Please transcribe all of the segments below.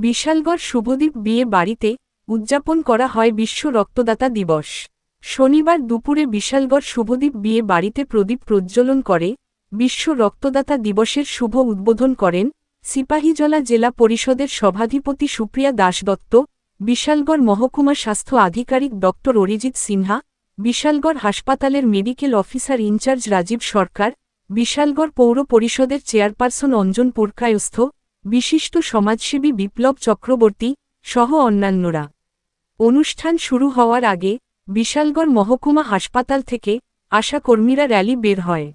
বিশালগড় শুভদীপ বিয়ে বাড়িতে উদযাপন করা হয় বিশ্ব রক্তদাতা দিবস। শনিবার দুপুরে বিশালগড় শুভদীপ বিয়ে বাড়িতে প্রদীপ প্রজ্বলন করে, বিশ্ব রক্তদাতা দিবসের শুভ উদ্বোধন করেন সিপাহীজলা জেলা পরিষদের সভাধিপতি সুপ্রিয়া দাস দত্ত বিশালগড় মহকুমা স্বাস্থ্য আধিকারিক ড অরিজিৎ সিনহা, বিশালগড় হাসপাতালের medical officer in-charge Rajib Sarkar, Bishalgarh পৌর পরিষদের চেয়ারপারসন অঞ্জন পুরকায়স্থ বিশিষ্ট সমাজসেবী বিপ্লব চক্রবর্তী সহ অন্যান্যরা। অনুষ্ঠান শুরু হওয়ার আগে বিশালগড় মহকুমা হাসপাতাল থেকে আশা কর্মীরা র্যালি বের হয়।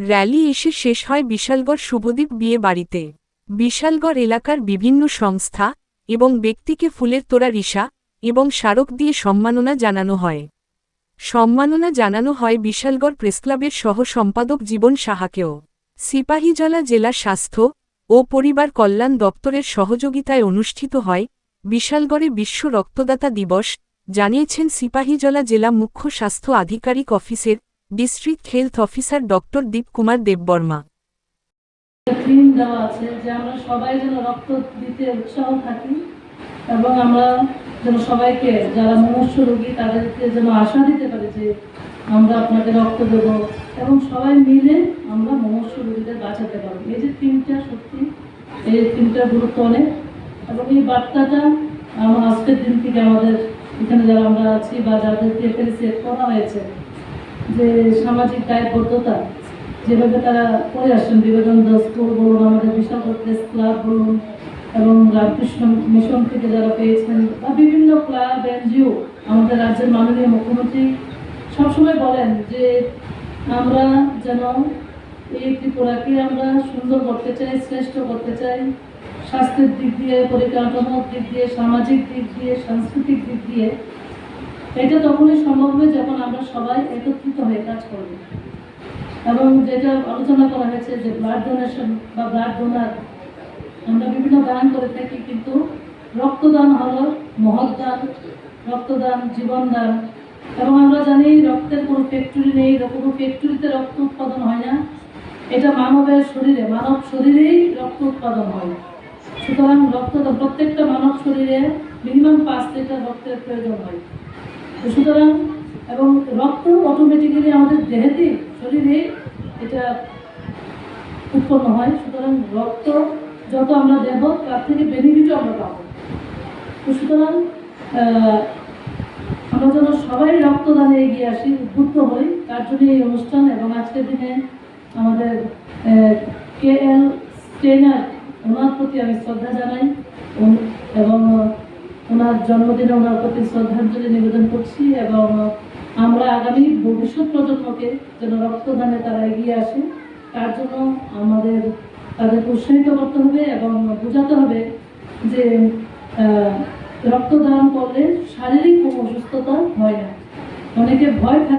র্যালি এসে শেষ হয় বিশালগড় শুভদীপ বিয়ে বাড়িতে। বিশালগড় এলাকার বিভিন্ন সংস্থা এবং ব্যক্তিকে ফুলের তোড়া রিসা এবং স্মারক দিয়ে সম্মাননা জানানো হয়। সম্মাননা জানানো হয় বিশালগড় প্রেসক্লাবের সহ সম্পাদক জীবন সাহাকেও। সিপাহীজলা জেলা স্বাস্থ্য ও পরিবার কল্যাণ দপ্তরের সহযোগিতায় অনুষ্ঠিত হয়, বিশালগড়ে বিশ্ব রক্তদাতা দিবস, জানিয়েছেন সিপাহীজলা জেলা মুখ্য স্বাস্থ্য আধিকারিক অফিসের district health officer doctor Debbarma. দিতে উৎসাহ থাকি এবং আমরা যেন সবাইকে যারা মনুষ্য রোগী তাদেরকে যেন আশা দিতে পারি যে আমরা আপনাকে রক্ত দেব। এবং সবাই মিলে আমরা মনুষ্য রোগীদের বাঁচাতে পারব। এই যে থিমটা সত্যি, এই থিমটার গুরুত্ব অনেক। এবং এই বার্তাটা আমার আজকের দিন থেকে আমাদের এখানে যারা আমরা আছি বা যাদেরকে এখানে সেট করা হয়েছে, যে সামাজিক দায়বদ্ধতা, যেভাবে তারা করে আসছেন, বিবেকানন্দ স্কুল বলুন, আমাদের বিশাল প্রেস ক্লাব বলুন, এবং রামকৃষ্ণ মিশন থেকে যারা পেয়েছেন, বা বিভিন্ন ক্লাব, এনজিও, আমাদের রাজ্যের মাননীয় মুখ্যমন্ত্রী সবসময় বলেন যে আমরা যেন এই ত্রিপুরাকে আমরা সুন্দর করতে চাই, শ্রেষ্ঠ করতে চাই। স্বাস্থ্যের দিক দিয়ে, পরিকাঠামোর দিক দিয়ে, সামাজিক দিক দিয়ে, সাংস্কৃতিক দিক দিয়ে। এটা তখনই সম্ভব হবে যখন আমরা সবাই একত্রিত হয়ে কাজ করব। এবং যেটা আলোচনা করা হয়েছে যে ব্লাড ডোনেশন বা ব্লাড ডোনার আমরা বিভিন্ন দান করে থাকি, কিন্তু রক্তদান হলো মহৎ দান, রক্তদান, জীবন দান। এবং আমরা জানি রক্তের কোনো ফ্যাক্টরি নেই কোনো ফ্যাক্টরিতে রক্ত উৎপাদন হয় না। এটা মানবের শরীরে, মানব শরীরেই রক্ত উৎপাদন হয়। সুতরাং রক্তদান প্রত্যেকটা মানব শরীরে মিনিমাম পাঁচ লিটার রক্তের প্রয়োজন হয়। সুতরাং, এবং রক্ত অটোমেটিক্যালি আমাদের দেহেতেই শরীরে এটা উৎপন্ন হয়। সুতরাং রক্ত যত আমরা দেব, তার থেকে বেনিফিটও আমরা পাবো। সুতরাং আমরা যেন সবাই রক্তদানে এগিয়ে আসি, উদ্বুদ্ধ হই। তার জন্য এই অনুষ্ঠান এবং আজকের দিনে আমাদের কে এল স্টেনার ওনার প্রতি আমি শ্রদ্ধা জানাই। এবং ওনার জন্মদিনে ওনার প্রতি শ্রদ্ধাঞ্জলি নিবেদন করছি এবং আমরা আগামী ভবিষ্যৎ প্রজন্মকে যেন রক্তদানে তারা এগিয়ে আসে। তার জন্য আমাদের, তাদেরকে উৎসাহিত করতে হবে এবং বোঝাতে হবে যে রক্তদান করলে শারীরিক কোনো অসুস্থতা হয় না। অনেকে ভয় থাকে